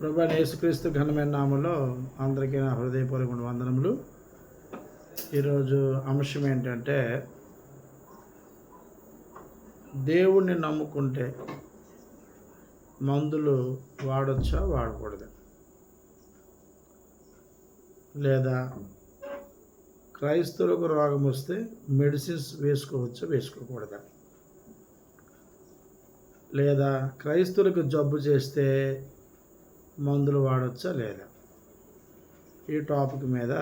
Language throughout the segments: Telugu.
ప్రభు యేసుక్రీస్తు ఘనమైన నామంలో అందరికీ నా హృదయపూర్వక వందనములు. ఈరోజు అంశం ఏంటంటే దేవుణ్ణి నమ్ముకుంటే మందులు వాడొచ్చా వాడకూడదు? లేదా క్రైస్తవులకు రోగం వస్తే మెడిసిన్స్ వేసుకోవచ్చా వేసుకోకూడదా? లేదా క్రైస్తవులకు జబ్బు చేస్తే మందులు వాడచ్చా లేదా? ఈ టాపిక్ మీద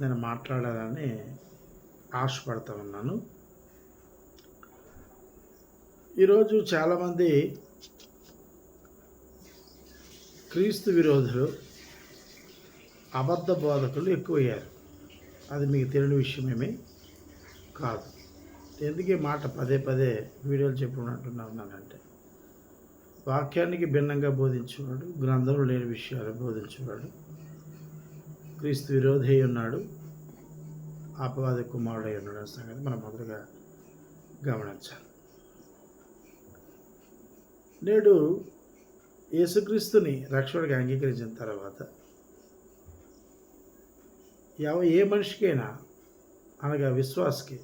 నేను మాట్లాడాలని ఆశపడతా ఉన్నాను. ఈరోజు చాలామంది క్రీస్తు విరోధులు అబద్ధ బోధకులు ఎక్కువయ్యారు. అది మీకు తెలియని విషయమేమీ కాదు. ఎందుకే మాట పదే పదే వీడియోలు చెప్పుకుంటున్నానంటే వాక్యానికి భిన్నంగా బోధించేవాడు గ్రంథంలో లేని విషయాలు బోధించేవాడు. క్రీస్తు విరోధి ఉన్నాడు. అపవాద కుమారుడు అయి ఉన్నాడు సంగతి మనం మొదలుగా గమనించాలి. నేడు యేసుక్రీస్తుని రక్షకుడిగా అంగీకరించిన తర్వాత ఎవ ఏ మనిషికైనా అనగా విశ్వాసకి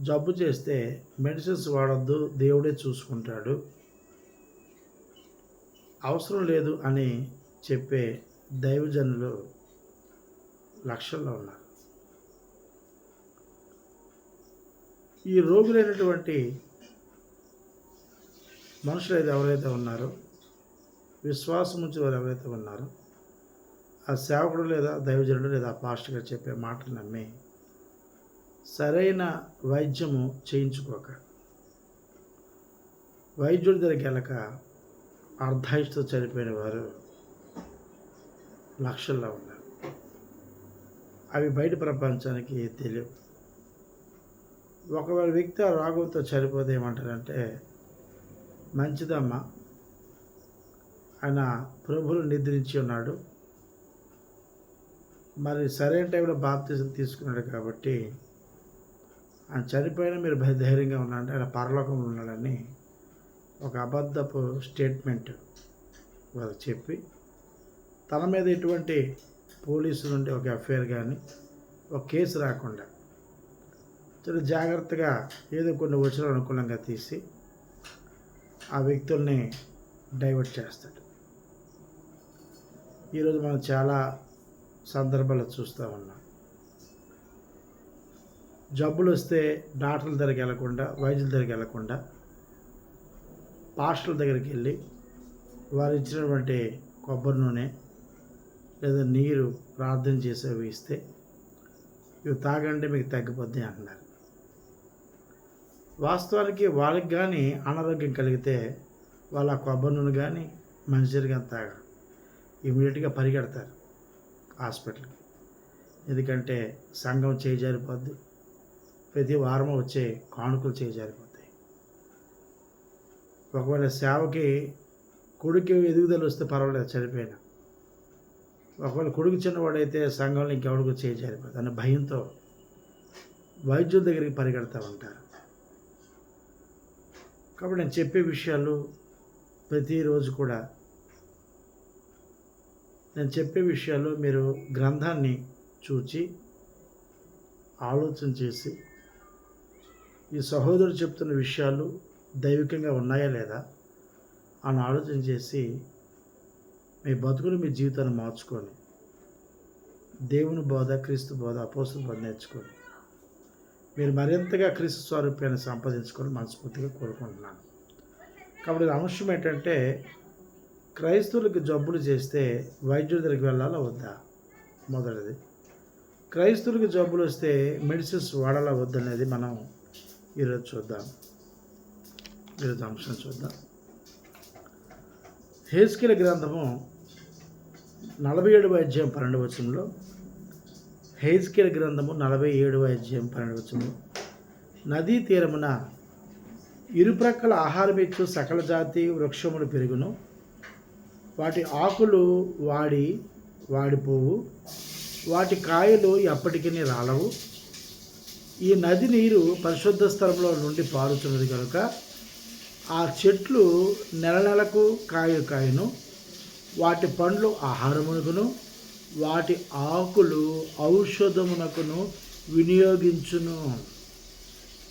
జబ్బు చేస్తే మెడిసిన్స్ వాడొద్దు దేవుడే చూసుకుంటాడు. అవసరం లేదు అని చెప్పే దైవజనులు లక్షల్లో ఉన్నారు. ఈ రోగులైనటువంటి మనుషులు అయితే ఎవరైతే ఉన్నారో విశ్వాసం నుంచి వారు ఎవరైతే ఉన్నారో ఆ సేవకుడు లేదా దైవజనుడు లేదా పాస్టర్ గారు చెప్పే మాటలు నమ్మి సరైన వైద్యము చేయించుకోక వైద్యుడి దగ్గరికి వెళ్ళక అర్ధాయుషతో చనిపోయిన వారు లక్షల్లో ఉన్నారు. అవి బయట ప్రపంచానికి తెలియవు. ఒకవేళ వ్యక్తి ఆ రాగంతో చనిపోతే ఏమంటారంటే మంచిదమ్మా ఆయన ప్రభులు నిద్రించి ఉన్నాడు. మరి సరైన టైంలో బాప్తీసం తీసుకున్నాడు కాబట్టి ఆయన చనిపోయినా మీరు ధైర్యంగా ఉన్నారంటే ఆయన పరలోకంలో ఉన్నాడని ఒక అబద్ధపు స్టేట్మెంట్ వాళ్ళు చెప్పి తన మీద ఎటువంటి పోలీసు నుండి ఒక ఎఫ్ఐఆర్ కానీ ఒక కేసు రాకుండా చాలా జాగ్రత్తగా ఏదో కొన్ని వచనాలు అనుకూలంగా తీసి ఆ వ్యక్తుల్ని డైవర్ట్ చేస్తాడు. ఈరోజు మనం చాలా సందర్భాలు చూస్తూ ఉన్నాం. జబ్బులు వస్తే డాక్టర్ల దగ్గరికి వెళ్ళకుండా వైద్యుల దగ్గరికి వెళ్ళకుండా పాస్టర్ల దగ్గరికి వెళ్ళి వారు ఇచ్చినటువంటి కొబ్బరి నూనె లేదా నీరు ప్రార్థన చేసేవి ఇస్తే ఇవి తాగండి మీకు తగ్గిపోద్ది అంటున్నారు. వాస్తవానికి వాళ్ళకి కానీ అనారోగ్యం కలిగితే వాళ్ళ కొబ్బరి నూనె కానీ మంచినీరు కానీ తాగరు. ఇమీడియట్గా పరిగెడతారు హాస్పిటల్కి. ఎందుకంటే సంఘం చేయి జారిపోద్ది. ప్రతి వారం వచ్చే కానుకలు చేయి ఒకవేళ సేవకి కొడుకు ఎదుగుదల వస్తే పర్వాలేదు చనిపోయినా. ఒకవేళ కొడుకు చిన్నవాడైతే సంఘంలో ఇంకెవడికి చేయి జారిపోతుంది అనే భయంతో వైద్యుల దగ్గరికి పరిగెడతా ఉంటారు. కాబట్టి నేను చెప్పే విషయాలు ప్రతిరోజు కూడా నేను చెప్పే విషయాలు మీరు గ్రంథాన్ని చూచి ఆలోచన చేసి ఈ సహోదరు చెప్తున్న విషయాలు దైవికంగా ఉన్నాయా లేదా అని ఆలోచన చేసి మీ బతుకులు మీ జీవితాన్ని మార్చుకొని దేవుని బోధ క్రీస్తు బోధ అపోసం బోధ నేర్చుకొని మీరు మరింతగా క్రీస్తు స్వరూపాన్ని సంపాదించుకొని మనస్ఫూర్తిగా కోరుకుంటున్నాను. కాబట్టి అంశం ఏంటంటే క్రైస్తవులకు జబ్బులు చేస్తే వైద్యుడి దగ్గరికి వెళ్ళాలా వద్దా? మొదటిది. క్రైస్తవులకు జబ్బులు వస్తే మెడిసిన్స్ వాడాలా వద్దనేది మనం ఈరోజు చూద్దాం. ఈరోజు అంశం చూద్దాం. హేస్కిల గ్రంథము నలభై ఏడవ అధ్యాయం పన్నెండు వచనంలో హేజ్కిల గ్రంథము నలభై ఏడవ అధ్యాయం పన్నెండు వచనంలో నదీ తీరమున ఇరుప్రక్కల ఆహారం ఇచ్చు సకల జాతి వృక్షములు పెరుగును. వాటి ఆకులు వాడి వాడిపోవు వాటి కాయలు ఎప్పటికీ రాలవు. ఈ నది నీరు పరిశుద్ధ స్థలంలో నుండి పారుతున్నది కనుక ఆ చెట్లు నెల నెలకు కాయ కాయను వాటి పండ్లు ఆహారమునకును వాటి ఆకులు ఔషధమునకును వినియోగించును.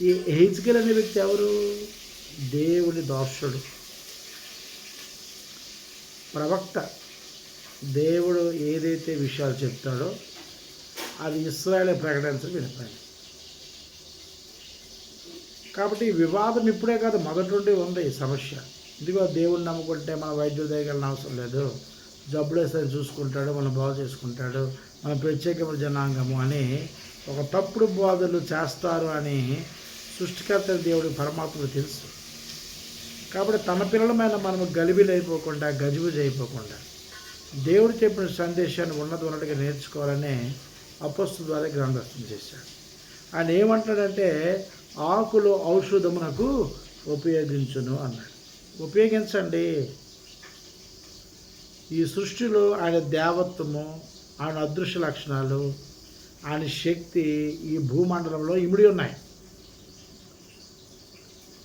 ఈ హెజ్కెల్ అనే వ్యక్తి ఎవరు? దేవుని దాసుడు. ప్రవక్త. దేవుడు ఏదైతే విషయాలు చెప్తాడో అది ఇస్రాయల్ ప్రకటించడం వినపాలి కాబట్టి ఈ వివాదం ఇప్పుడే కాదు మొదటి నుండి ఉంది ఈ సమస్య. ఇదిగో దేవుడిని నమ్ముకుంటే మన వైద్యుల దగ్గర అవసరం లేదు. జబ్బులేసారి చూసుకుంటాడు మనం బాగు చేసుకుంటాడు. మన ప్రత్యేకమైన జనాంగము అని ఒక తప్పుడు బోధలు చేస్తారు అని సృష్టికర్త దేవుడి పరమాత్మకు తెలుసు. కాబట్టి తన పిల్లలమైన మనము గలిబిలైపోకుండా అయిపోకుండా గజిబిజి అయిపోకుండా దేవుడు చెప్పిన సందేశాన్ని ఉన్నది ఉన్నట్టుగా నేర్చుకోవాలని అపస్తు ద్వారా గ్రంథస్థం చేశాడు. ఆయన ఏమంటాడంటే ఆకులు ఔషధమునకు ఉపయోగించును అన్నాడు. ఉపయోగించండి. ఈ సృష్టిలో ఆయన దేవత్వము ఆయన అదృశ్య లక్షణాలు ఆయన శక్తి ఈ భూమండలంలో ఇమిడి ఉన్నాయి.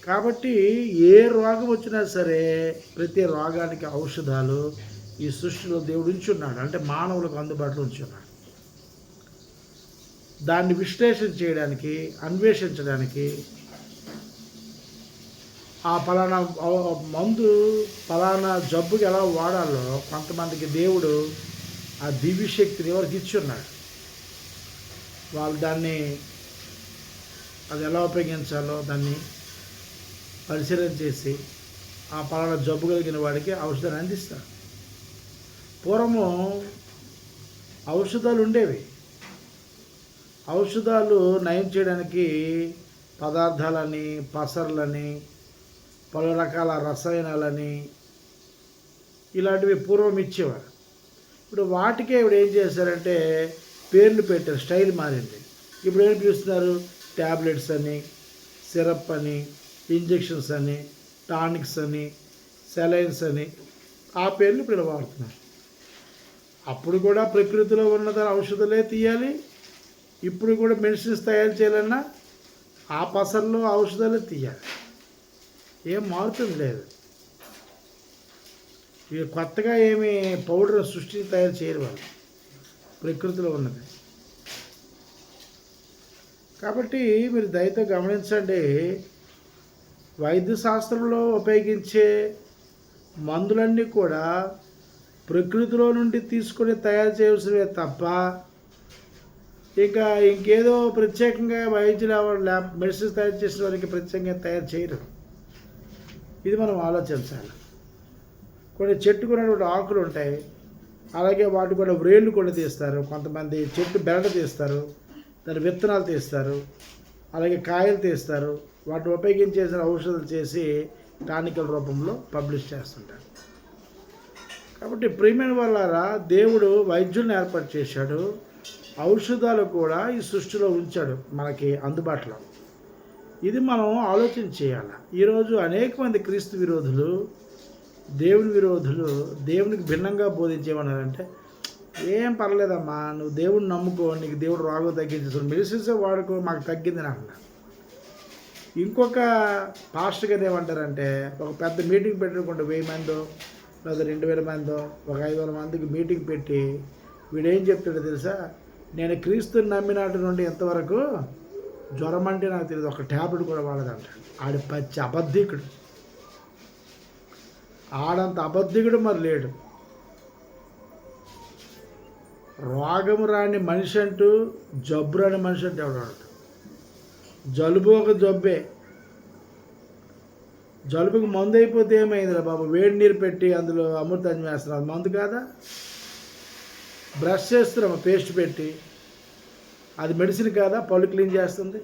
కాబట్టి ఏ రోగం వచ్చినా సరే ప్రతి రోగానికి ఔషధాలు ఈ సృష్టిలో దేవుడు ఉంచున్నాడు. అంటే మానవులకు అందుబాటులో ఉంచున్నాడు. దాన్ని విశ్లేషణ చేయడానికి అన్వేషించడానికి ఆ ఫలానా మందు ఫలానా జబ్బుకి ఎలా వాడాలో కొంతమందికి దేవుడు ఆ దివ్యశక్తిని ఎవరికి ఇచ్చున్నాడు. వాళ్ళు దాన్ని అది ఎలా ఉపయోగించాలో దాన్ని పరిశీలన చేసి ఆ పలానా జబ్బు కలిగిన వాడికి ఔషధాన్ని అందిస్తారు. పూర్వము ఔషధాలు ఉండేవి. ఔషధాలు నయం చేయడానికి పదార్థాలని పసర్లని పలు రకాల రసాయనాలని ఇలాంటివి పూర్వం ఇచ్చేవారు. ఇప్పుడు వాటికే ఇప్పుడు ఏం చేశారంటే పేర్లు పెట్టారు స్టైల్ మారింది. ఇప్పుడు ఏం పిలుస్తున్నారు? ట్యాబ్లెట్స్ అని సిరప్ అని ఇంజెక్షన్స్ అని టానిక్స్ అని సెలైన్స్ అని ఆ పేర్లు ఇప్పుడు వాడుతున్నారు. అప్పుడు కూడా ప్రకృతిలో ఉన్న ఔషధాలే తీయాలి ఇప్పుడు కూడా మెడిసిన్స్ తయారు చేయాలన్నా ఆ పసర్లో ఔషధాలు తీయాలి. ఏం మారుతుంది లేదు. ఇవి కొత్తగా ఏమి పౌడర్ సృష్టి తయారు చేయరు వాళ్ళు. ప్రకృతిలో ఉన్నది. కాబట్టి మీరు దయతో గమనించండి వైద్య శాస్త్రంలో ఉపయోగించే మందులన్నీ కూడా ప్రకృతిలో నుండి తీసుకొని తయారు చేయవలసినవే తప్ప ఇంకా ఇంకేదో ప్రత్యేకంగా వైద్యులు ల్యాబ్ మెడిసిన్స్ తయారు చేసిన వారికి ప్రత్యేకంగా తయారు చేయరు. ఇది మనం ఆలోచించాలి. కొన్ని చెట్టుకు ఉన్నటువంటి ఆకులు ఉంటాయి. అలాగే వాటి కూడా వ్రేళ్ళు కూడా తీస్తారు. కొంతమంది చెట్టు బెరడ తీస్తారు. దాని విత్తనాలు తీస్తారు. అలాగే కాయలు తీస్తారు. వాటిని ఉపయోగించేసిన ఔషధాలు చేసి టానికల్ రూపంలో పబ్లిష్ చేస్తుంటారు. కాబట్టి ప్రియమైన వాళ్ళారా దేవుడు వైద్యుల్ని ఏర్పాటు చేశాడు. ఔషధాలు కూడా ఈ సృష్టిలో ఉంచాడు మనకి అందుబాటులో. ఇది మనం ఆలోచన చేయాలి. ఈరోజు అనేక మంది క్రీస్తు విరోధులు దేవుని విరోధులు దేవునికి భిన్నంగా బోధించేమన్నారంటే ఏం పర్లేదమ్మా నువ్వు దేవుడిని నమ్ముకో నీకు దేవుడు రోగం తగ్గించు మెడిసిన్స్ వాడుకో మాకు తగ్గింది అన్న ఇంకొక పాస్టర్ గారు ఏమంటారంటే ఒక పెద్ద మీటింగ్ పెట్టుకుంటే వెయ్యి మందో లేదా రెండు వేల మందో ఒక ఐదు వేల మందికి మీటింగ్ పెట్టి వీడేం చెప్తాడో తెలుసా? నేను క్రీస్తుని నమ్మినాటి నుండి ఎంతవరకు జ్వరం అంటే నాకు తెలియదు ఒక ట్యాబ్లెట్ కూడా వాడదంట. ఆడి పచ్చి అబద్ధికుడు. ఆడంత అబద్ధికుడు మరి లేడు. రోగము రాని మనిషి అంటూ జబ్బు రాని మనిషి అంటే ఎవడాడు జలుబు ఒక జబ్బే. జలుబుకి మందు అయిపోతే ఏమైందిరా బాబు? వేడి నీరు పెట్టి అందులో అమృతం చేస్తున్నారు మందు కాదా? బ్రష్ చేస్తున్నాము పేస్ట్ పెట్టి అది మెడిసిన్ కాదా? పళ్ళు క్లీన్ చేస్తుంది.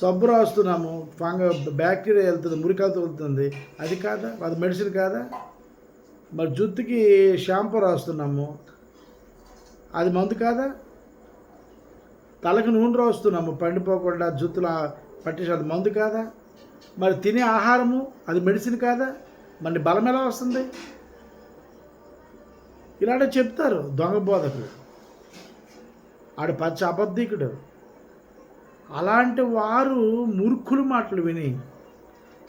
సబ్బు రాస్తున్నాము ఫంగ బ్యాక్టీరియా వెళ్తుంది మురికాలతో వెళ్తుంది. అది కాదా? అది మెడిసిన్ కాదా? మరి జుత్తుకి షాంపూ రాస్తున్నాము. అది మందు కాదా? తలకు నూనె రాస్తున్నాము పండిపోకుండా జుత్తులు పట్టేసి అది మందు కాదా? మరి తినే ఆహారము అది మెడిసిన్ కాదా? మరి బలం ఎలా వస్తుంది? ఇలాంటి చెప్తారు దొంగ బోధకులు. ఆడు పచ్చ అబద్ధికుడు. అలాంటి వారు మూర్ఖుల మాటలు విని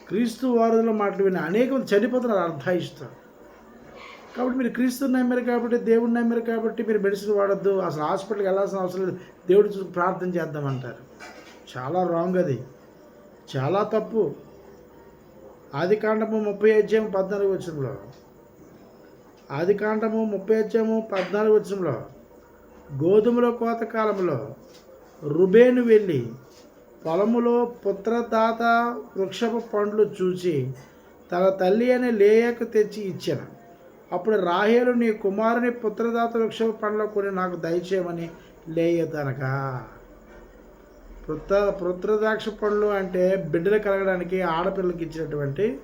క్రీస్తు వారుల మాటలు విని అనేక మంది చనిపోతున్నారు అర్థాయిస్తారు కాబట్టి మీరు క్రీస్తుని నమ్మారు కాబట్టి దేవుడిని నమ్మారు కాబట్టి మీరు మెడిసిన్ వాడద్దు అసలు హాస్పిటల్కి వెళ్ళాల్సిన అవసరం లేదు దేవుడి చూసి ప్రార్థన చేద్దామంటారు. చాలా రాంగ్ అది. చాలా తప్పు. ఆది కాండము ముప్పై అధ్యాయం పద్నాలుగు వచ్చినప్పుడు ఆదికాండము ముప్పై అధ్యాయము పద్నాలుగు వచ్చంలో గోధుమల కోత కాలంలో రుబేను వెళ్ళి పొలములో పుత్రదాత వృక్షపు పండ్లు చూసి తన తల్లి అనే లేయకు తెచ్చి ఇచ్చాను. అప్పుడు రాహేలు నీ కుమారుని పుత్రదాత వృక్షపు పండ్ల కొని నాకు దయచేయమని లేయతనక పుత్ర పుత్రదాక్ష పండ్లు అంటే బిడ్డలు కలగడానికి ఆడపిల్లకి ఇచ్చినటువంటి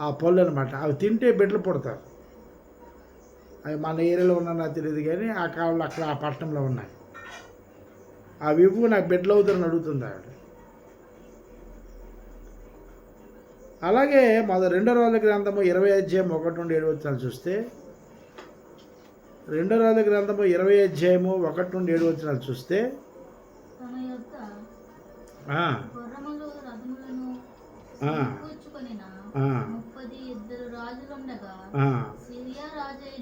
ఆ పళ్ళు అనమాట అవి తింటే బిడ్డలు పుడతారు. అవి మన ఏరియాలో ఉన్నా నాకు తెలియదు కానీ ఆ కాలంలో అక్కడ ఆ పట్టణంలో ఉన్నాయి. అవి ఇవ్వు నాకు బిడ్డలు అవుతారని అడుగుతుంది ఆవిడ. అలాగే మన రెండో రోజుల గ్రంథము ఇరవై అధ్యాయం ఒకటి నుండి ఏడు వచ్చిన చూస్తే రెండో రోజుల గ్రంథము ఇరవై అధ్యాయము ఒకటి నుండి ఏడు వచ్చిన చూస్తే ఆ,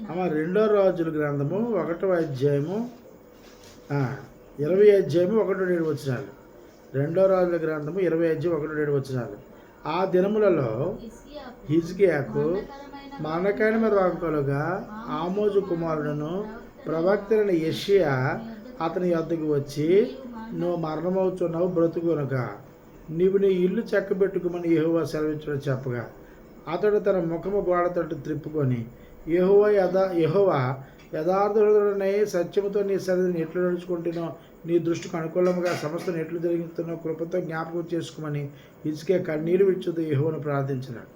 అమ్మ రెండో రోజుల గ్రంథము ఒకటో అధ్యాయము ఇరవై అధ్యాయము ఒకటి ఏడు వచ్చినాలు రెండో రోజుల గ్రంథము ఇరవై అధ్యాయం ఒకటి ఏడు వచ్చినాలు ఆ దినములలో హిజ్కియాకు మరణకరమైన రోగకలుగా ఆమోజు కుమారుడును ప్రవక్తలైన యెషయా అతని యొద్దకు వచ్చి నువ్వు మరణమవుతున్నావు బ్రతుకునక. నీవు నీ ఇల్లు చక్కబెట్టుకోమని యెహోవా సెలవించడం చెప్పగా. అతడు తన ముఖము గోడతోటి త్రిప్పుకొని యెహోవా యథా యెహోవా యథార్థుడునై సత్యముతో నీ సరిధిని ఎట్లు నడుచుకుంటున్నో నీ దృష్టికి అనుకూలముగా సమస్తను ఎట్లు జరిగిస్తున్నో కృపతో జ్ఞాపకం చేసుకోమని ఇసుకే కన్నీరు విచ్చుతూ యెహోవను ప్రార్థించినాడు.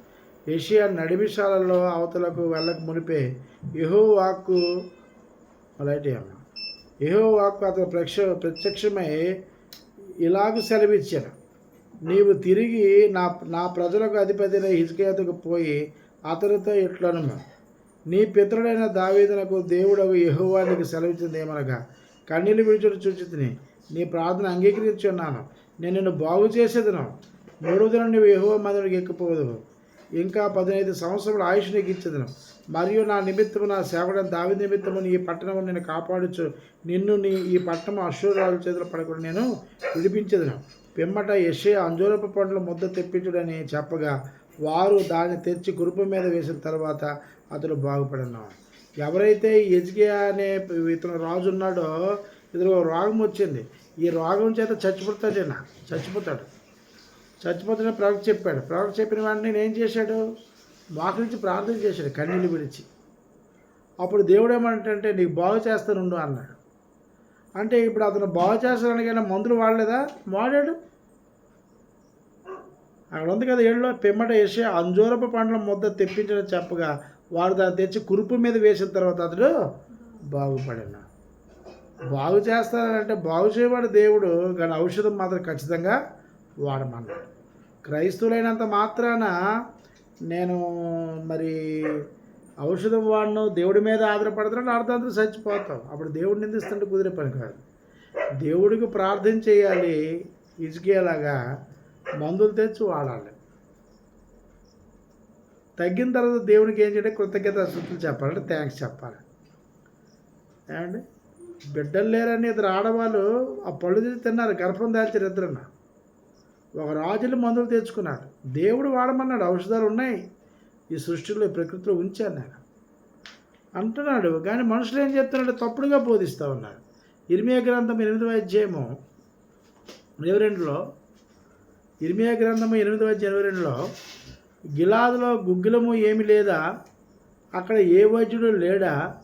ఏషియా నడిమిషాలలో అవతలకు వెళ్ళక మునిపే యహో వాక్కు అలాంటి యహో వాక్కు అతను ప్రక్ష ప్రత్యక్షమై ఇలాగ సెలవిచ్చాను నీవు తిరిగి నా నా ప్రజలకు అధిపతిన హిజ్కేతకు పోయి అతనితో ఇట్లను నీ పితరుడైన దావీదునకు దేవుడవు యహోవానికి సెలవిచ్చింది ఏమనగా కన్నీళ్ళు విడిచుడు చూచితిని నీ ప్రార్థన అంగీకరించున్నాను నేను నిన్ను బాగు చేసేదను. మూడు దినం నువ్వు యహోవ మందిరికి ఎక్కిపోదు ఇంకా పదిహేను సంవత్సరాలు ఆయుష్ నీకు ఇచ్చేదను. మరియు నా నిమిత్తము నా సేవడం దావి నిమిత్తము నీ పట్టణము నేను కాపాడుచు నిన్ను నీ ఈ పట్టణం అశ్వరాలు చేతులు పడకుండా నేను విడిపించేదను. పిమ్మట యెషయా అంజూరపు పండ్ల ముద్ద తెప్పించుడని చెప్పగా వారు దాన్ని తెచ్చి గురుపు మీద వేసిన తర్వాత అతడు బాగుపడినాడు ఎవరైతే ఎజ్కియా అనే ఇతను రాజు ఉన్నాడో ఇతను రోగం వచ్చింది. ఈ రోగం చేత చచ్చిపోతాడు ఈయన. చచ్చిపోతాడు. చచ్చిపోతున్న ప్రవక్త చెప్పాడు. ప్రవక్త చెప్పిన వాడిని నేను ఏం చేశాడు? మోకరించి ప్రార్థన చేశాడు కన్నీళ్ళు విడిచి. అప్పుడు దేవుడు ఏమంటే నీకు బాగు చేస్తానుండు అన్నాడు. అంటే ఇప్పుడు అతను బాగు చేస్తానికైనా మందులు వాడలేదా? వాడాడు. అక్కడ ఉంది కదా ఏళ్ళలో పిమ్మట వేసి అంజూరపు పండ్ల ముద్ద తెప్పించడం చెప్పగా వాడు దాన్ని తెచ్చి కురుపు మీద వేసిన తర్వాత అతడు బాగుపడిన. బాగు చేస్తానంటే బాగు చేయబడి దేవుడు కానీ ఔషధం మాత్రం ఖచ్చితంగా వాడమన్నాడు. క్రైస్తవులైనంత మాత్రాన నేను మరి ఔషధం వాడడం దేవుడి మీద ఆధారపడతాడు అర్థాంతరం చచ్చిపోతాం. అప్పుడు దేవుడు నిందిస్తుంటే కుదిరే పని కాదు. దేవుడికి ప్రార్థన చేయాలి. ఇసుకేలాగా మందులు తెచ్చి వాడాలి. తగ్గిన తర్వాత దేవునికి ఏం చేయాలి? కృతజ్ఞత స్థుతులు చెప్పాలంటే థ్యాంక్స్ చెప్పాలి. ఏమండి? బిడ్డలు లేరని ఇద్దరు ఆడవాళ్ళు ఆ పళ్ళు తీసి తిన్నారు. గర్భం దాల్చారు ఇద్దరున్న. ఒక రాజులు మందులు తెచ్చుకున్నారు. దేవుడు వాడమన్నాడు. ఔషధాలు ఉన్నాయి. ఈ సృష్టిలో ఈ ప్రకృతిలో ఉంచాను నేను. అంటున్నాడు. కానీ మనుషులు ఏం చెప్తున్నాడు తప్పుడుగా బోధిస్తూ ఉన్నారు. ఇరిమియా గ్రంథం ఎనిమిదవ అధ్యాయము ఇరవై రెండులో ఇరిమియా గ్రంథము ఎనిమిదవ అధ్యాయం ఇరవై రెండులో గిలాదులో గుగ్గిలము ఏమి లేదా? అక్కడ ఏ వైద్యుడు లేడా?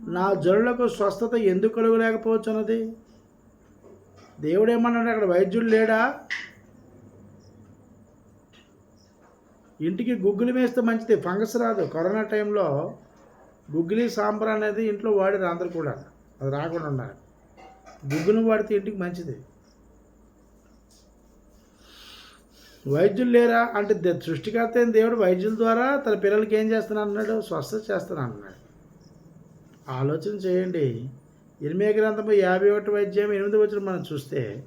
నా జనులకు స్వస్థత ఎందుకు కలుగలేకపోవచ్చు అన్నది దేవుడు ఏమన్నాడు? అక్కడ వైద్యుడు లేడా? ఇంటికి గుగ్గులు వేస్తే మంచిది ఫంగస్ రాదు. కరోనా టైంలో గుగ్గులి సాంబార్ అనేది ఇంట్లో వాడారు అందరు కూడా. అది రాకుండా ఉండాలి. గుగ్గులు వాడితే ఇంటికి మంచిది. వైద్యులు లేరా? అంటే సృష్టికర్త అయిన దేవుడు వైద్యుల ద్వారా తన పిల్లలకి ఏం చేస్తాను అన్నాడు? స్వస్థత చేస్తాను అన్నాడు. ఆలోచన చేయండి. ఇరిమే గ్రంథము యాభై ఒకటి వైద్యం ఎనిమిది వచ్చిన మనం చూస్తే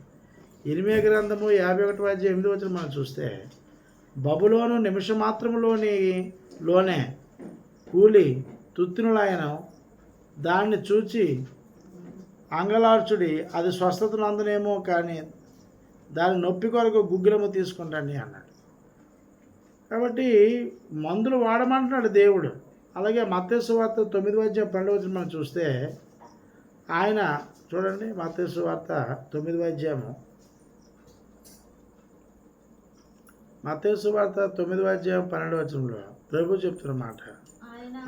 ఇరిమే గ్రంథము యాభై ఒకటి వైద్యం ఎనిమిది వచ్చిన మనం చూస్తే బబులోను నిమిషమాత్రములోని లోనే కూలి తుత్తినులాయన దాన్ని చూచి అంగలార్చుడి అది స్వస్థతను అందనేమో కానీ దాని నొప్పి కొరకు గుగ్గిలము తీసుకుంటాను అన్నాడు. కాబట్టి మందులు వాడమంటున్నాడు దేవుడు. అలాగే మత్స్సు వార్త తొమ్మిది వచ్చే పన్నెండు వచ్చిన మనం చూస్తే ఆయన చూడండి మత్స్సు వార్త తొమ్మిది అధ్యాయము మత్స్సు వార్త తొమ్మిది అధ్యాయం పన్నెండు వచనంలో ప్రభు చెప్తున్న మాట.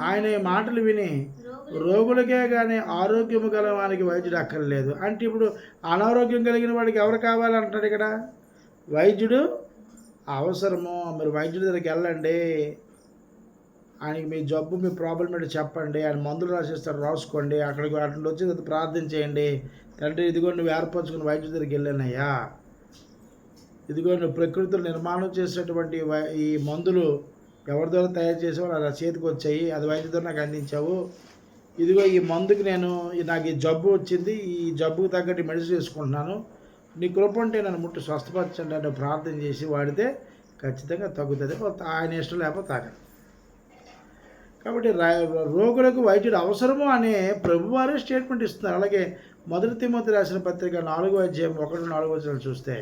ఆయన ఈ మాటలు విని రోగులు రోగులకే కానీ ఆరోగ్యము గల వానికి వైద్యుడు అక్కర్లేదు. అంటే ఇప్పుడు అనారోగ్యం కలిగిన వాడికి ఎవరు కావాలంటాడు ఇక్కడ? వైద్యుడు అవసరము. మీరు వైద్యుడి దగ్గరికి వెళ్ళండి. ఆయనకి మీ జబ్బు మీ ప్రాబ్లం ఏంటో చెప్పండి. ఆయన మందులు రాసిస్తాడు రాసుకోండి. అక్కడికి అట్లా వచ్చి ప్రార్థన చేయండి. తండ్రి ఇదిగో నువ్వు ఏర్పరచుకుని వైద్యుడి దగ్గరికి వెళ్ళానయ్యా. ఇదిగో నువ్వు ప్రకృతిలో నిర్మాణం చేసినటువంటి వై- ఈ మందులు ఎవరి ద్వారా తయారు చేసావో నా చేతికి వచ్చాయి అది వైద్యుతో నాకు అందించావు. ఇదిగో ఈ మందుకి నేను నాకు ఈ జబ్బు వచ్చింది ఈ జబ్బుకు తగ్గట్టు మెడిసిన్ వేసుకుంటున్నాను నీ కృప ఉంటే నన్ను ముట్టు స్వస్థపరచండి అంటే ప్రార్థన చేసి వాడితే ఖచ్చితంగా తగ్గుతుంది. ఆయన ఇష్టం లేకపోతే తాగదు కాబట్టి రోగులకు వైద్యుడు అవసరము అనే ప్రభువారే స్టేట్మెంట్ ఇస్తున్నారు. అలాగే మొదటి తిమ్మతి రాసిన పత్రిక నాలుగో అధ్యాయం ఒకటి నాలుగో వచ్చిన చూస్తే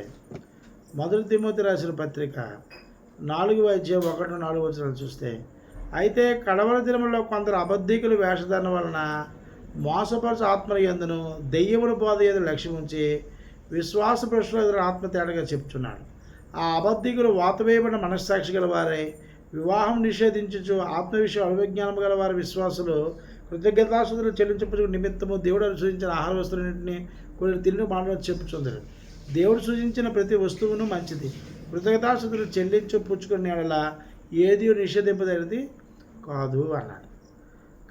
మొదటి తిమ్మతి రాసిన పత్రిక నాలుగు అధ్యాయం ఒకటి నాలుగు వచ్చిన చూస్తే అయితే కడవల దినములో కొందరు అబద్ధికులు వేషధారణ వలన మోసపరచు ఆత్మల ఎందును దెయ్యముల బోధ ఎదురు లక్ష్యం ఉంచి విశ్వాస ప్రశ్నలు ఎదురు ఆత్మ తేడాగా చెప్తున్నాడు. ఆ అబద్ధికులు వాతవేయబడిన మనస్సాక్షి గలవారే వివాహం నిషేధించు ఆత్మ విషయం అవిజ్ఞానం గల వారి విశ్వాసులు కృతజ్ఞతాసులు చెల్లించు నిమిత్తము దేవుడు సూచించిన ఆహార వస్తువులన్నింటినీ కొన్ని తిరిగి మానవ చెప్పుచుందరు. దేవుడు సూచించిన ప్రతి వస్తువును మంచిది. కృతజ్ఞతాశుతులు చెల్లించు పుచ్చుకునే వల్ల ఏది నిషేధింపదైనది కాదు అన్నాడు.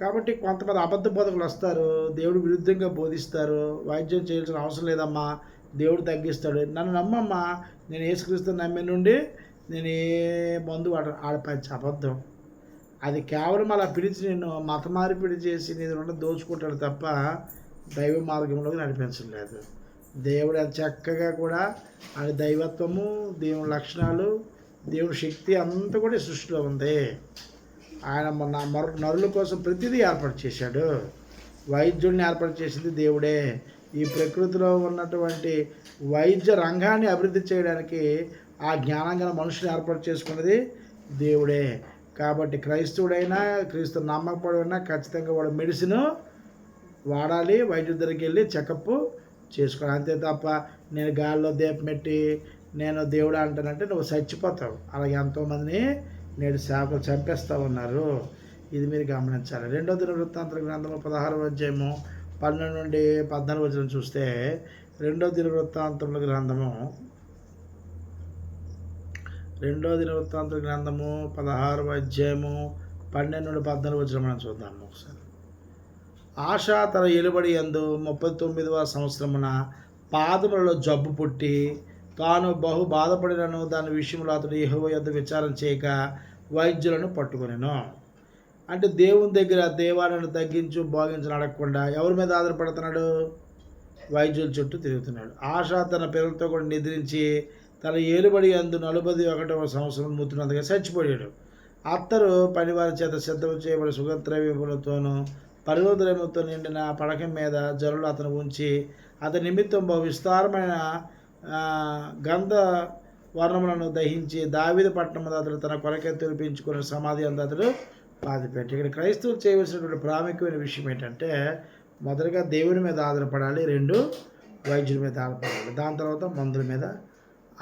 కాబట్టి కొంతమంది అబద్ధ బోధకులు వస్తారు దేవుడు విరుద్ధంగా బోధిస్తారు వైద్యం చేయాల్సిన అవసరం లేదమ్మా దేవుడు తగ్గిస్తాడు. నన్ను నమ్మమ్మా నేను ఏసుక్రీస్తు నమ్మి నుండి నేను ఏ మందు వాడ ఆడపంచి అబద్ధం. అది కేవలం అలా పిలిచి నేను మతమార్పిడి చేసి నేను దోచుకుంటాడు తప్ప దైవ మార్గంలోకి నడిపించలేదు. దేవుడు చక్కగా కూడా ఆయన దైవత్వము దేవుని లక్షణాలు దేవుని శక్తి అంతా కూడా సృష్టిలో ఉంది. ఆయన మన మరు నరుల కోసం ప్రతిదీ ఏర్పాటు చేశాడు. వైద్యుడిని ఏర్పాటు చేసింది దేవుడే. ఈ ప్రకృతిలో ఉన్నటువంటి వైద్య రంగాన్ని అభివృద్ధి చేయడానికి ఆ జ్ఞానంగా మనుషుని ఏర్పాటు చేసుకున్నది దేవుడే. కాబట్టి క్రైస్తవుడైనా క్రీస్తు నమ్మకపడైనా ఖచ్చితంగా వాడు మెడిసిన్ వాడాలి వైద్యుడి దగ్గరికి వెళ్ళి చెకప్ చేసుకోవాలి. అంతే తప్ప నేను గాల్లో దీపం పెట్టి నేను దేవుడు అంటానంటే నువ్వు చచ్చిపోతావు. అలాగే ఎంతోమందిని నేడు సేవకులు చంపేస్తూ ఉన్నారు. ఇది మీరు గమనించాలి. రెండో దిన వృత్తాంతర గ్రంథము పదహారు అధ్యాయము పన్నెండు నుండి పద్నాలుగు వచ్చిన చూస్తే రెండో దిన వృత్తాంతముల గ్రంథము రెండో దిన వృత్తాంతర గ్రంథము పదహారు అధ్యాయము పన్నెండు నుండి పద్నాలుగు వచ్చిన మనం చూద్దాము ఒకసారి. ఆశ తన ఎలుబడి ఎందు ముప్పై తొమ్మిదవ సంవత్సరమున పాదములలో జబ్బు పుట్టి తాను బహు బాధపడినను దాని విషయంలో అతడు ఎహో యొద్ విచారం చేయక వైద్యులను పట్టుకునేను. అంటే దేవుని దగ్గర దేవాలను తగ్గించు భోగించని అడగకుండా ఎవరి మీద ఆధారపడుతున్నాడు? వైద్యుల చుట్టూ తిరుగుతున్నాడు. ఆశ తన పిల్లలతో కూడా నిద్రించి తన ఏలుబడి అందు నలుబది ఒకటవ సంవత్సరం మూతున్నందుగా చచ్చిపోయాడు. అత్తరు పనివారి చేత సిద్ధం చేయబడి సుగంద్రవ్యములతోనూ పరిలోద్రవ్యములతో నిండిన పడకం మీద జరులు అతను ఉంచి అతని నిమిత్తం బహు విస్తారమైన గంధ వర్ణములను దహించి దావిద పట్టణం అతడు తన కొరకే తెరిపించుకున్న సమాధి అందు అతడు బాధపెట్టి ఇక్కడ క్రైస్తవులు చేయవలసినటువంటి ప్రాముఖ్యమైన విషయం ఏంటంటే మొదటగా దేవుని మీద ఆధారపడాలి రెండు వైద్యుల మీద ఆధారపడాలి దాని తర్వాత మందుల మీద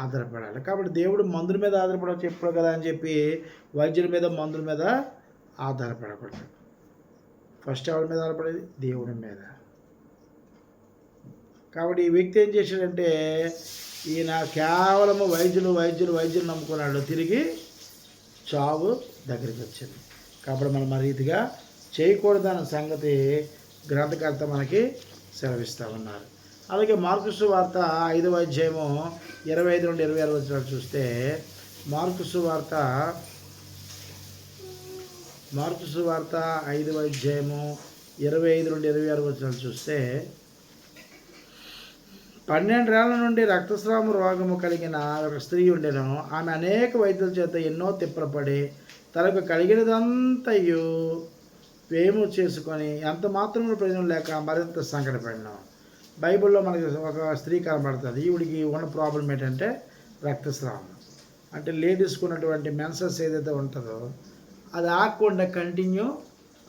ఆధారపడాలి. కాబట్టి దేవుడు మందుల మీద ఆధారపడ చెప్పాడు కదా అని చెప్పి వైద్యుల మీద మందుల మీద ఆధారపడకూడదు. ఫస్ట్ ఎవరి మీద ఆధారపడేది దేవుడి మీద. కాబట్టి ఈ వ్యక్తి ఏం చేశాడంటే ఈయన కేవలము వైద్యులు వైద్యులు వైద్యులు నమ్ముకున్నాడు. తిరిగి చావు దగ్గరికి వచ్చింది. కాబట్టి మనం ఆ రీతిగా చేయకూడదన్న సంగతి గ్రంథకర్త మనకి సెలవిస్తూ ఉన్నారు. అలాగే మార్కుసు వార్త ఐదవ అధ్యాయము ఇరవై ఐదు నుండి ఇరవై ఆరు వచ్చినట్టు చూస్తే మార్కుసు వార్త మార్పు వార్త ఐదవ అధ్యాయము ఇరవై ఐదు నుండి ఇరవై ఆరు వచ్చినట్టు చూస్తే పన్నెండేళ్ళ నుండి రక్తస్రావం రోగము కలిగిన ఒక స్త్రీ ఉండెను. ఆమె అనేక వైద్యుల చేత ఎన్నో తిప్పలపడి తనకు కలిగినదంతయు వేము చేసుకొని ఎంత మాత్రం ప్రయోజనం లేక మరింత సంకటపడినాం. బైబిల్లో మనకి ఒక స్త్రీ కనబడుతుంది. ఈవిడికి ఉన్న ప్రాబ్లం ఏంటంటే రక్తస్రావం అంటే లేడీస్కి ఉన్నటువంటి మెన్సెస్ ఏదైతే ఉంటుందో అది ఆగకుండా కంటిన్యూ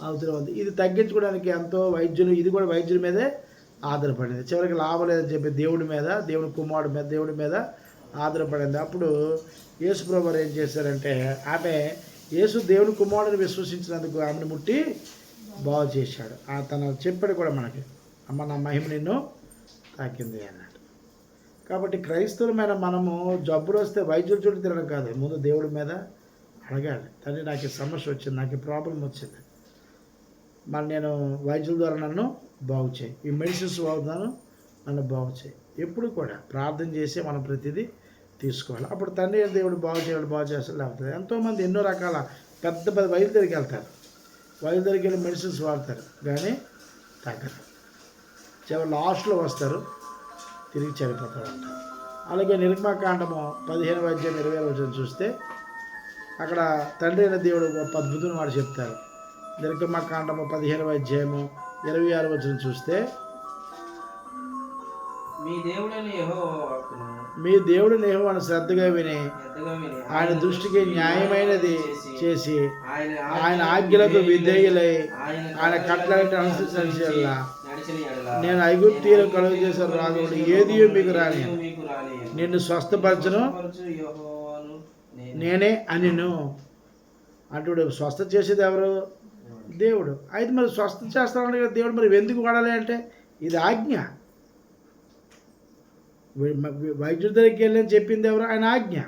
అవుతూ ఉంది. ఇది తగ్గించుకోవడానికి ఎంతో వైద్యులు ఇది కూడా వైద్యుల మీదే ఆధారపడింది. చివరికి లాభం లేదని చెప్పి దేవుడి మీద దేవుడి కుమారుడి మీద దేవుడి మీద ఆధారపడింది. అప్పుడు యేసు ప్రభు ఏం చేశారంటే ఆమె యేసు దేవుని కుమారుడిని విశ్వసించినందుకు ఆమెను ముట్టి బాగు చేశాడు. ఆ తన చెప్పాడు కూడా మనకి అమ్మ నా మహిమ నిన్ను తాకింది అన్నాడు. కాబట్టి క్రైస్తవులమైన మనము జబ్బులు వస్తే వైద్యుల చుట్టూ తిరగడం కాదు. ముందు దేవుడి మీద అడగాలి. తండ్రి నాకు ఈ సమస్య వచ్చింది నాకు ఈ ప్రాబ్లం వచ్చింది. మరి నేను వైద్యుల ద్వారా నన్ను బాగు చేయి. ఈ మెడిసిన్స్ వాడుతాను నన్ను బాగు చేయి. ఎప్పుడు కూడా ప్రార్థన చేసి మనం ప్రతిదీ తీసుకోవాలి. అప్పుడు తండ్రి దేవుడు బాగు చేయాలి బాగు చేస్తాడు లేకపోతే ఎంతోమంది ఎన్నో రకాల పెద్ద పెద్ద వైద్యుల దగ్గరికి వెళ్తారు. వైద్యుల దగ్గరికి వెళ్ళి మెడిసిన్స్ వాడతారు కానీ తగ్గదు చివరి లాస్ట్లో వస్తారు తిరిగి చనిపోతారు అలాగే నిర్మాకాండము పదిహేను వైద్యం ఇరవై వచ్చిన చూస్తే అక్కడ తండ్రి అయిన దేవుడు గొప్ప అద్భుతం వాడు చెప్తారు. నిర్గమకాండము పదిహేను అధ్యాయము ఇరవై ఆరు వచ్చిన చూస్తే మీ దేవుడు నేహోవాను శ్రద్ధగా విని ఆయన దృష్టికి న్యాయమైనది చేసి ఆయన ఆజ్ఞలకు విధేయులై ఆయన అనుసరించాల ఎడల నేను ఐగుప్తీయులు కలుగు చేసిన రాజుడు ఏది మీకు రాని నిన్ను స్వస్థపరచను. నేను. నేనే అనిను అంటుడు స్వస్థ చేసేది ఎవరు? దేవుడు. అయితే మరి స్వస్థ చేస్తానని కదా దేవుడు మరి ఎందుకు వాడాలి అంటే ఇది ఆజ్ఞ. వైద్యుడి దగ్గరికి వెళ్ళని చెప్పింది ఎవరు? ఆయన ఆజ్ఞ.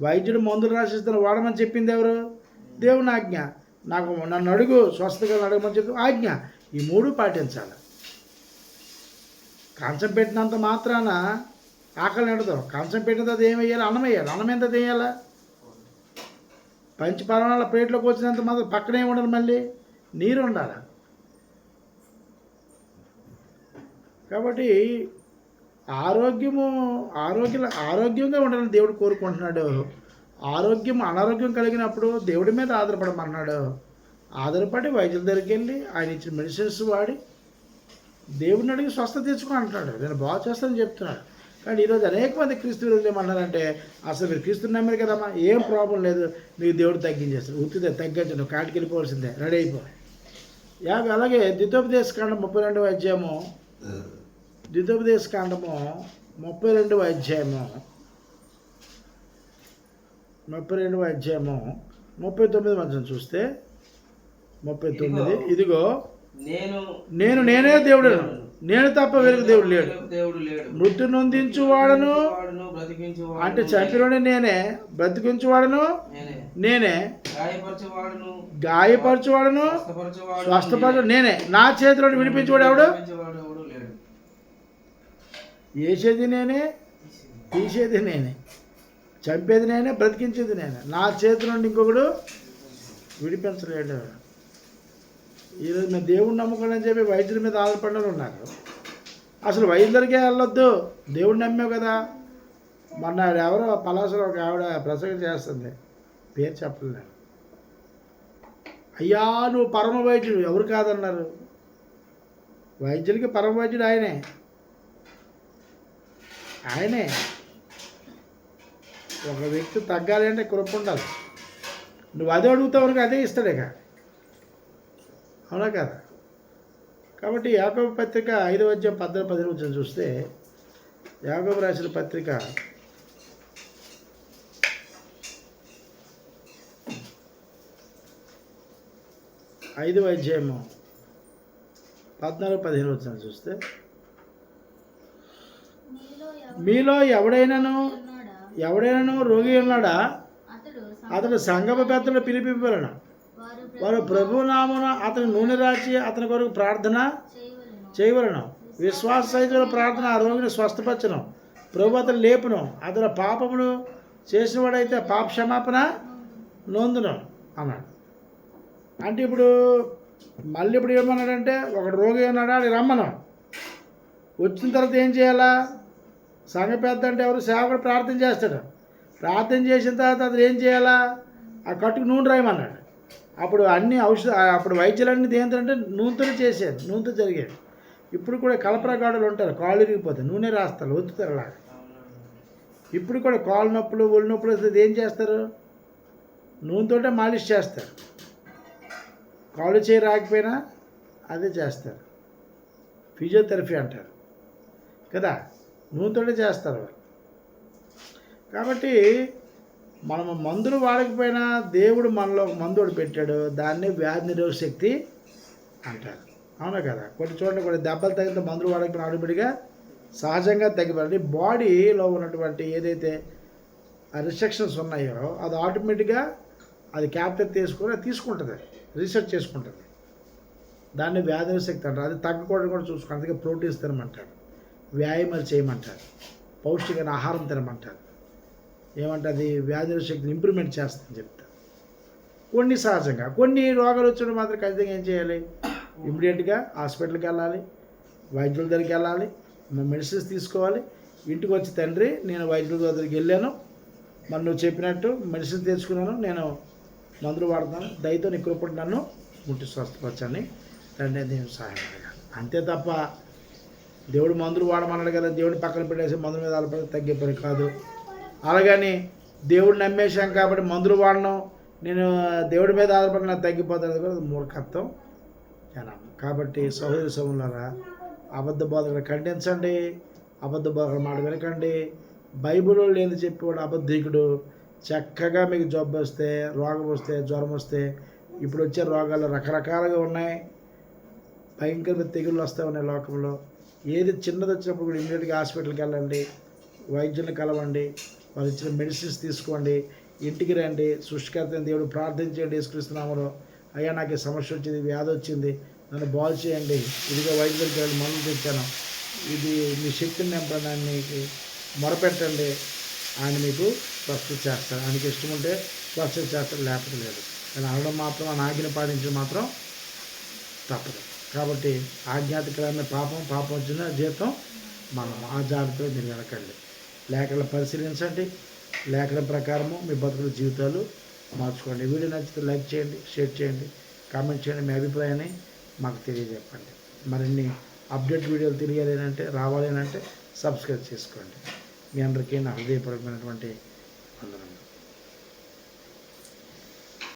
వైద్యుడు మందులు రాసిస్తాను వాడమని చెప్పింది ఎవరు? దేవుని ఆజ్ఞ. నాకు నన్ను అడుగు స్వస్థగా అడగమని చెప్పి ఆజ్ఞ. ఈ మూడు పాటించాలి. కంచం పెట్టినంత మాత్రాన ఆకలి నడతాం కంచం పెట్టిన అది ఏం వేయాలి అన్నం వేయాలి అన్నం ఎంత వేయాలా పంచి పరమాల ప్లేట్లోకి వచ్చినంత మాత్రం పక్కనే ఉండాలి మళ్ళీ. నీరు ఉండాలి. కాబట్టి ఆరోగ్యము ఆరోగ్య ఆరోగ్యంగా ఉండాలని దేవుడు కోరుకుంటున్నాడు. ఆరోగ్యం అనారోగ్యం కలిగినప్పుడు దేవుడి మీద ఆధారపడమన్నాడు ఆధారపడి వైద్యుల దగ్గరికి వెళ్ళి ఆయన ఇచ్చిన మెడిసిన్స్ వాడి దేవుడిని అడిగి స్వస్థ తెచ్చుకో అంటున్నాడు. నేను బాగా చేస్తానని చెప్తున్నాడు. కానీ ఈరోజు అనేక మంది క్రీస్తు విరోధులు ఏమన్నారంటే అసలు మీరు క్రీస్తు నమ్మారు కదమ్మా ఏం ప్రాబ్లం లేదు మీకు దేవుడు తగ్గించేస్తాడు ఉత్తిదే తగ్గించండి కాటికి వెళ్ళిపోవాల్సిందే రెడీ అయిపో. యాభై అలాగే ద్వితోపదేశ కాండం ముప్పై రెండవ అధ్యాయము ద్వితోపదేశ కాండము ముప్పై రెండవ అధ్యాయము ముప్పై రెండవ అధ్యాయము ముప్పై తొమ్మిది మధ్య చూస్తే ముప్పై తొమ్మిది ఇదిగో నేను నేను నేనే దేవుడు నేను తప్ప వేరొక దేవుడు లేడు. దేవుడు లేడు. మృతి నొందించువాడను. వాడును బ్రతికించు అంటే చంపినోడే నేనే. బ్రతికించువాడను. నేనే. నేనే. గాయపరచువాడును. గాయపరచువాడను. స్వస్థపరచు నేనే. నా చేతిలో విడిపించేవాడు ఎవడు? వేసేది నేనే? తీసేది. నేనే. చంపేది నేనే బ్రతికించేది నేనే. నా చేతి నుండి ఇంకొకడు విడిపించలేడు. ఈరోజు మేము దేవుడిని అని చెప్పి వైద్యుల మీద ఆధారపడిన ఉన్నారు అసలు వైద్యులకే వెళ్ళొద్దు. దేవుడిని నమ్మావు కదా. మొన్న ఎవరో పలాసలో ఒక ఆవిడ ప్రసంగం చేస్తుంది. పేరు చెప్పలేదు అయ్యా నువ్వు పరమ వైద్యుడు. ఎవరు కాదన్నారు? వైద్యులకి పరమ వైద్యుడు ఆయనే. ఆయనే. ఒక వ్యక్తి తగ్గాలి అంటే కృప ఉండాలి. నువ్వు అదే అడుగుతావు అదే ఇస్తాడు ఇక. అవునా కదా. కాబట్టి యాకబ పత్రిక ఐదవ అధ్యాయం పద్దెనిమిది పదిహేను వచ్చిన చూస్తే యాకబ రాసిన పత్రిక ఐదవ అధ్యాయము పద్నాలుగు పదిహేను వచ్చిన చూస్తే మీలో ఎవడైనాను ఎవడైనాను రోగి ఉన్నాడా? అతడు సంగమ పెద్దలు పిలిపింపలను వారు ప్రభునామున అతని నూనె రాచి అతని కొరకు ప్రార్థన చేయవలను. విశ్వాస సహితుల ప్రార్థన ఆ రోగిని స్వస్థపరచను. ప్రభు అతను లేపును. అతను పాపమును చేసినవాడైతే పాప క్షమాపణ నొందును అన్నాడు. అంటే ఇప్పుడు మళ్ళీ ఇప్పుడు ఏమన్నాడంటే ఒక రోగి ఉన్నాడా అని రమ్మను. వచ్చిన తర్వాత ఏం చేయాలా? సంఘ పెద్ద అంటే ఎవరు సేవకుడు ప్రార్థన చేస్తాడు. ప్రార్థన చేసిన తర్వాత అతను ఏం చేయాలా? ఆ కట్టుకు నూనె రాయమన్నాడు. అప్పుడు అన్ని ఔషధ అప్పుడు వైద్యులన్నీ దేంతో నూనెతో చేసేది నూనెతో జరిగేది. ఇప్పుడు కూడా కలపరగాడలు ఉంటారు కాళ్ళు ఇరిగిపోతాయి నూనె రాస్తారు ఒత్తుతారు అలా ఇప్పుడు కూడా కాళ్ళు నొప్పులు ఒళ్ళు నొప్పులు వస్తే ఏం చేస్తారు? నూనెతోటే మాలిష్ చేస్తారు. కాళ్ళు చేయి రాకపోయినా అదే చేస్తారు. ఫిజియోథెరపీ అంటారు. కదా? నూనెతోటే చేస్తారు వాళ్ళు. కాబట్టి మనం మందులు వాడకపోయినా దేవుడు మనలో మందుడు మందు పెట్టాడు. దాన్ని వ్యాధి నిరోధక శక్తి అంటారు. అవునా కదా? కొన్ని చోట్ల కొన్ని దెబ్బలు తగిలితే మందులు వాడకపోయినా ఆటోమేటిక్గా సహజంగా తగ్గిపోయి బాడీలో ఉన్నటువంటి ఏదైతే రిస్ట్రిక్షన్స్ ఉన్నాయో అది ఆటోమేటిక్గా అది క్యాప్చర్ తీసుకుని అది తీసుకుంటుంది. రీసెర్చ్ చేసుకుంటుంది. దాన్ని వ్యాధి శక్తి అంటారు. అది తగ్గకూడదు కూడా చూసుకుంటారు అందుకే ప్రోటీన్స్ తినమంటారు. వ్యాయామాలు చేయమంటారు. పౌష్టికమైన ఆహారం తినమంటారు. ఏమంటే అది శక్తిని ఇంప్రూవ్మెంట్ చేస్తుందని చెప్తారు కొన్ని సహజంగా కొన్ని రోగాలు వచ్చినప్పుడు మాత్రం ఖచ్చితంగా ఏం చేయాలి? ఇమ్మీడియట్గా హాస్పిటల్కి వెళ్ళాలి వైద్యుల దగ్గరికి వెళ్ళాలి మెడిసిన్స్ తీసుకోవాలి. ఇంటికి వచ్చి తండ్రి నేను వైద్యుల దగ్గరికి వెళ్ళాను. మరి నువ్వు చెప్పినట్టు మెడిసిన్ తెచ్చుకున్నాను. నేను మందులు వాడతాను దయతో నీ కృపడు నన్ను ముట్టి స్వస్థపరచని తండ్రి నేను సహాయం అడగాలి అంతే తప్ప దేవుడు మందులు వాడమన్నాడు కదా దేవుడిని పక్కన పెట్టేసి మందుల మీద ఆలపడి తగ్గే పని కాదు. అలాగని దేవుడు నమ్మేశాం కాబట్టి మందులు వాడడం నేను దేవుడి మీద ఆధారపడి నాకు తగ్గిపోతాను కూడా మూర్ఖత్వం. జనం కాబట్టి సహోదరి సములారా అబద్ధ బోధకులు ఖండించండి అబద్ధ బోధకులు మాట వినకండి. బైబిల్లో లేని చెప్పేవాడు అబద్ధికుడు చక్కగా మీకు జబ్బు వస్తే రోగం వస్తే జ్వరం వస్తే ఇప్పుడు వచ్చే రోగాలు రకరకాలుగా ఉన్నాయి. భయంకరమైన తెగుళ్ళు వస్తూ ఉన్నాయి లోకంలో. ఏది చిన్నది వచ్చినప్పుడు కూడా ఇమీడియట్గా హాస్పిటల్కి వెళ్ళండి వైద్యుల్ని కలవండి వాళ్ళు ఇచ్చిన మెడిసిన్స్ తీసుకోండి ఇంటికి రండి సృష్టికర్తని దేవుడు ప్రార్థించండి యేసుక్రీస్తునామలో అయ్యా నాకు ఈ సమస్య వచ్చింది వ్యాధి వచ్చింది నన్ను బాగు చేయండి. ఇదిగో వైద్యుడికి వెళ్ళి మందులు తెచ్చాను. ఇది మీ శక్తిని నింపడానికి మీకు మొరపెట్టండి. ఆయన మీకు స్వస్థ చేస్తాడు ఆయనకి ఇష్టం ఉంటే స్వస్థ చేస్తాడు లేకపోతే లేదు. కానీ అనడం మాత్రం ఆయన ఆజ్ఞ పాటించడం మాత్రం తప్పదు. కాబట్టి ఆజ్ఞాతకరమైన పాపం పాపం వచ్చిన జీతం మనం. ఆ జాగ్రత్తలో మీరు వెనకండి. లేఖలు పరిశీలించండి. లేఖల ప్రకారము మీ బతుకుల జీవితాలు మార్చుకోండి. వీడియో నచ్చితే లైక్ చేయండి షేర్ చేయండి కామెంట్ చేయండి మీ అభిప్రాయాన్ని మాకు తెలియజెప్పండి. మరిన్ని అప్డేట్ వీడియోలు తెలియాలి అంటే రావాలి అంటే సబ్స్క్రైబ్ చేసుకోండి. మీ అందరికీ నా హృదయపూర్వకమైనటువంటి వందనములు.